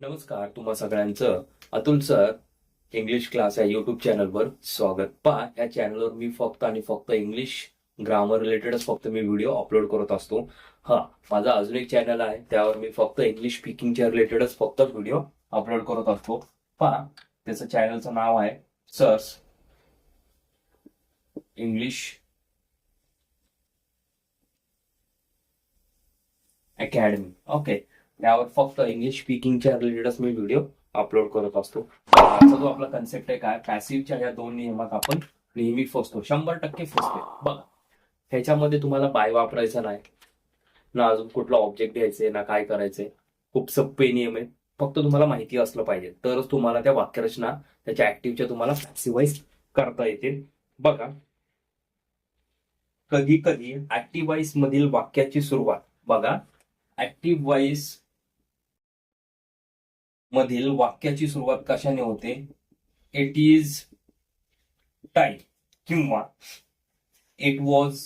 नमस्कार तुम्हा सगळ्यांचं अतुल सर इंग्लिश क्लास या युट्यूब चॅनलवर स्वागत. पहा या चॅनलवर मी फक्त आणि फक्त इंग्लिश ग्रामर रिलेटेडच फक्त मी व्हिडिओ अपलोड करत असतो. हा माझा अजून एक चॅनल आहे त्यावर मी फक्त इंग्लिश स्पीकिंगच्या रिलेटेडच फक्त व्हिडिओ अपलोड करत असतो. पहा त्याचं चॅनलचं नाव आहे सर्स इंग्लिश अकॅडमी ओके त्यावर फक्त इंग्लिश स्पीकिंगच्या रिलेटेडच मी व्हिडिओ अपलोड करत असतो. आजचा जो आपला कन्सेप्ट आहे काय? पॅसिव्हच्या या दोन नियमात आपण नेहमी फसतो. शंभर टक्के फसतो. बघा. ह्याच्यामध्ये तुम्हाला बाय वापरायचा नाही. ना अजून कुठला ऑब्जेक्ट घ्यायचे ना काय करायचंय. खूप सोपे नियम आहेत. फक्त तुम्हाला माहिती असलं पाहिजे. तरच तुम्हाला त्या वाक्यरचना त्याच्या ऍक्टिव्हच्या तुम्हाला पॅसिवाईज करता येतील. बघा. कधी कधी ऍक्टिव्हाइस मधील वाक्याची सुरुवात. बघा. ऍक्टिव्ह वाईस मधील वाक्याची सुरुवात कशाने होते? इट इज टाई किंवा इट वॉज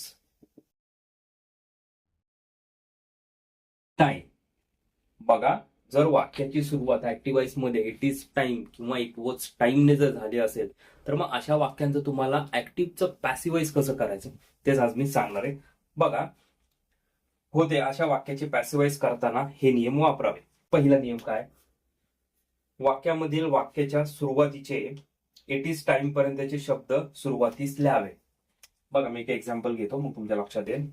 टाई बघा जर वाक्याची सुरुवात ऍक्टिव्हाइसमध्ये इट इज टाइम किंवा इट वॉज टाइमने जर झाली असेल तर मग अशा वाक्यांचं तुम्हाला ऍक्टिव्हचं पॅसिवाईज कसं करायचं? तेच आज मी सांगणार आहे. बघा होते अशा वाक्याचे पॅसिवाईज करताना हे नियम वापरावे. पहिला नियम काय? वाक्यामधील वाक्याच्या सुरुवातीचे इट इज टाइम पर्यंतचे शब्द सुरुवातीस लिहावे. बघा मी एक एक्झाम्पल घेतो मग तुमच्या लक्षात येईल.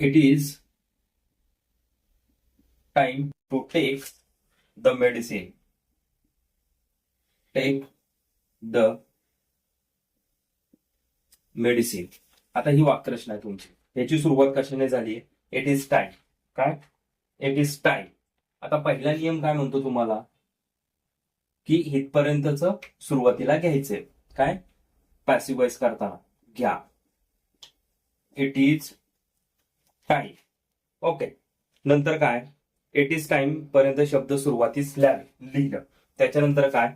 It is time to take the medicine take the medicine आता ही वाक्यरचना आहे तुमची. याची सुरुवात कशाने झाली इट इज टाइम काय? इट इज टाइम आता पहिला नियम काय म्हणतो तुम्हाला? की इथपर्यंतच सुरुवातीला घ्यायचंय. काय? पॅसिवाईज करताना. घ्या. इट इज टाइम ओके नंतर काय? इट इज टाइम पर्यंत शब्द सुरुवातीस लिहावे लिहिलं. त्याच्यानंतर काय?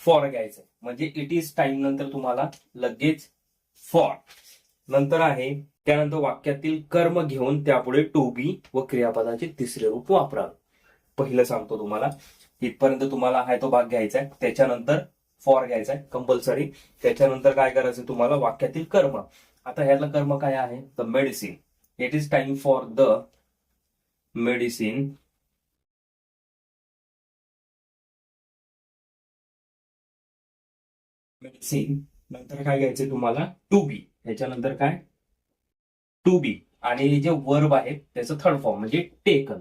फॉर घ्यायचं म्हणजे इट इज टाइम नंतर तुम्हाला लगेच फॉर नंतर आहे त्यानंतर वाक्यातील कर्म घेऊन त्यापुढे टू बी व क्रियापदाचे तिसरे रूप वापरावे. पहिलं सांगतो तुम्हाला इथपर्यंत तुम्हाला आहे तो भाग घ्यायचा आहे त्याच्यानंतर फॉर घ्यायचा आहे कंपल्सरी त्याच्यानंतर काय करायचं तुम्हाला? वाक्यातील कर्म. आता ह्यातलं कर्म काय आहे? The medicine it is time for the medicine medicine नंतर काय घ्यायचं तुम्हाला? टू बी याच्यानंतर काय? टू बी आणि जे वर्ब आहे त्याचं थर्ड फॉर्म म्हणजे टेकन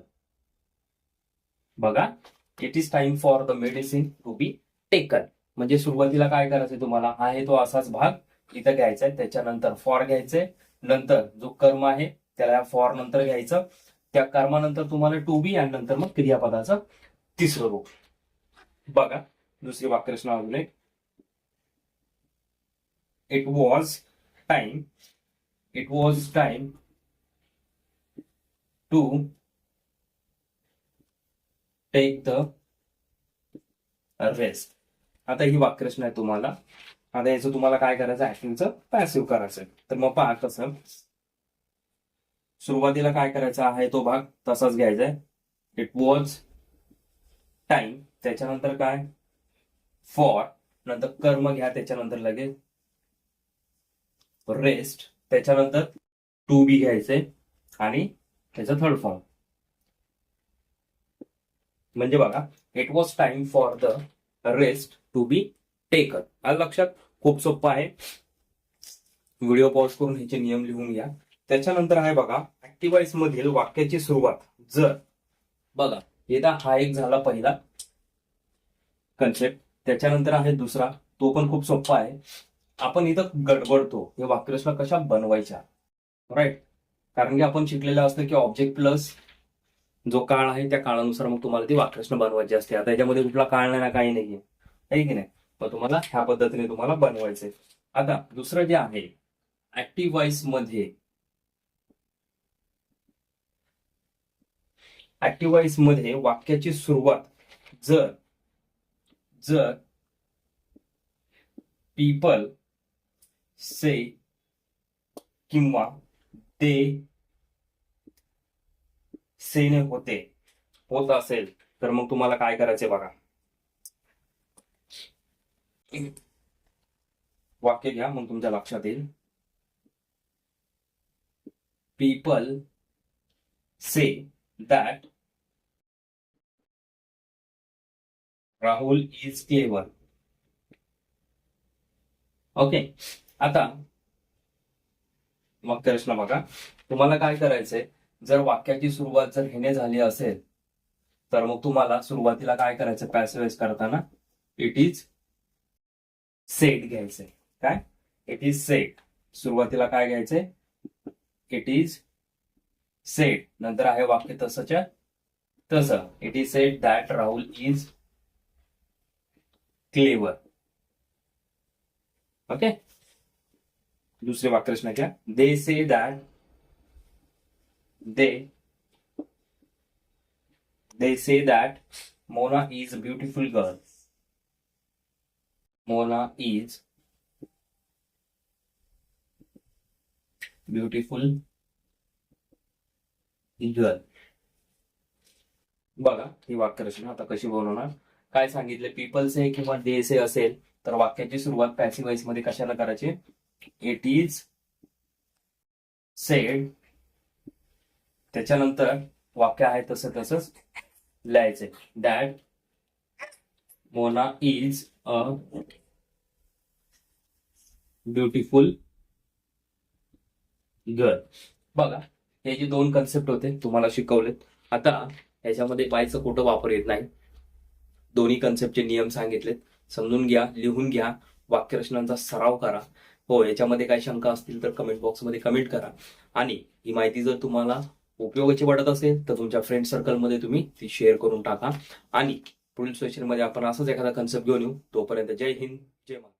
बघा it is time for the medicine to be taken म्हणजे सुरुवातीला काय करायचंय तुम्हाला? आहे तो असाच भाग इथं घ्यायचा आहे त्याच्यानंतर फॉर घ्यायचंय नंतर जो कर्म आहे त्याला फॉर नंतर घ्यायचं. त्या कर्मानंतर तुम्हाला टू बी आणि नंतर मग क्रियापदाचं तिसरं रूप. बघा दुसरी वाक्यरचना अजून एक. It was time it was time to take the rest. आता ही वाक्यरचना आहे तुम्हाला. आता याचं तुम्हाला काय करायचं? ऍक्टिंगचं पॅसिव्ह करायचं तर मग पहा कसं. सुरुवातीला काय करायचं आहे तो भाग? तसाच घ्यायचा आहे. इट वॉज टाइम त्याच्यानंतर काय? फॉर नंतर कर्म घ्या त्याच्यानंतर लगेच. रेस्ट त्याच्यानंतर टू बी घ्यायचंय आणि त्याचा थर्ड फॉर्म म्हणजे बघा it was time for the rest to be taken आज लक्षात? खूप सोपं आहे. व्हिडिओ पॉज करून ह्याचे नियम लिहून घ्या. त्याच्यानंतर आहे बघा ऍक्टिव्हाइस मधील वाक्याची सुरुवात. जर बघा येता हा एक झाला पहिला कन्सेप्ट त्याच्यानंतर आहे दुसरा. तो पण खूप सोपा आहे. आपण इथं गडबडतो हे वाक्यरचना कशा बनवायच्या? राईट कारण की आपण शिकलेलं असतं की ऑब्जेक्ट प्लस जो काळ आहे त्या काळानुसार मग तुम्हाला ती वाक्यरचना बनवायची असते. आता याच्यामध्ये कुठला काळ नाही ना काही नाहीये आहे की नाही? पण तुम्हाला ह्या पद्धतीने तुम्हाला बनवायचंय. आता दुसरं जे आहे ऍक्टिव्ह वॉइसमध्ये ऍक्टिव्ह वॉइसमध्ये वाक्याची सुरुवात जर जर पीपल से किंवा ते सेने होते होत असेल तर मग तुम्हाला काय करायचे बघा. वाक्य घ्या मग तुमच्या लक्षात येईल. People say that Rahul is clever okay आता वाक्यरचना बघा तुम्हाला काय करायचंय? जर वाक्याची सुरुवात जर हेने झाली असेल तर मग तुम्हाला सुरुवातीला काय करायचं पॅसेवेज करताना इट इज सेट घ्यायचंय. काय? इट इज सेट सुरुवातीला काय घ्यायचंय? इट इज सेट नंतर आहे वाक्य तसंच्या तसं. It is said that Rahul is clever okay दुसरे वाक्यरचना क्या? They say that they they say that Mona is a beautiful girl Mona is beautiful girl बघा ही वाक्यरचना आता कशी बनवणार? काय सांगितले? पीपल्स किंवा दे से असेल तर वाक्याची सुरुवात पॅसिव्हमध्ये कशाला करायची? इट इज सेड त्याच्यानंतर वाक्य आहे तसं तसंच लिहायचंय. That Mona is a beautiful girl बघा हे जे दोन कन्सेप्ट होते तुम्हाला शिकवलेत आता ह्याच्यामध्ये बायचं कुठं वापर येत नाही. दोन्ही कन्सेप्टचे नियम सांगितलेत. समजून घ्या लिहून घ्या. वाक्यरचनांचा सराव करा. हो याच्यामध्ये काही शंका असतील तर कमेंट बॉक्समध्ये कमेंट करा. आणि ही माहिती जर तुम्हाला उपयोगाची वाटत असेल तर तुमच्या फ्रेंड सर्कलमध्ये तुम्ही ती शेअर करून टाका. आणि पुढील सेशनमध्ये आपण असंच एखादा कन्सेप्ट घेऊन येऊ. तोपर्यंत जय हिंद जय महाराष्ट्र.